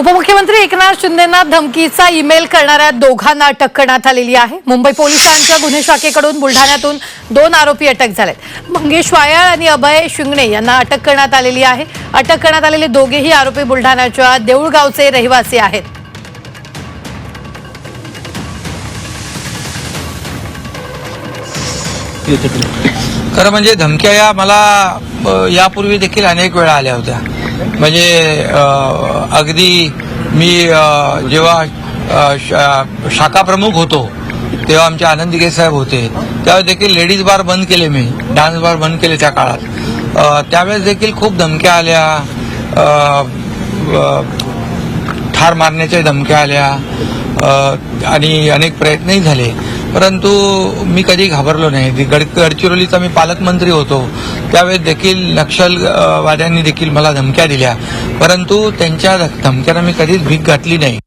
उपमुख्यमंत्री एकनाथ शिंदेना धमकीचा ईमेल करणाऱ्या दोघांना अटक करण्यात आलेली आहे. मुंबई पोलिसांच्या गुन्हे शाखेकडून बुलढाण्यातून दोन आरोपी अटक झालेत. मंगेश वायाळ आणि अभय शिंगणे यांना अटक करण्यात आलेली आहे. अटक करण्यात आलेले दोघेही आरोपी बुलढाण्याच्या देऊळगावचे रहिवासी आहेत. खरं म्हणजे धमक्या या मला यापूर्वी देखील अनेक वेळा आल्या होत्या. म्हणजे अगदी मी जेव्हा शा- शाखा प्रमुख होतो तेव्हा आमचे आनंद साहेब होते. त्यावेळेस देखील लेडीज बार बंद केले मी डान्स बार बंद केले त्या काळात. त्यावेळेस देखील खूप धमक्या आल्या ठार मारण्याच्या धमक्या आल्या आणि अनेक प्रयत्नही झाले. परंतु मी कधी घाबरलो नाही. गड गडचिरोलीचा मी पालकमंत्री होतो. त्यावेळेस देखील नक्षलवाद्यांनी देखील मला धमक्या दिल्या. परंतु त्यांच्या धमक्यांना मी कधीच भीक घातली नाही.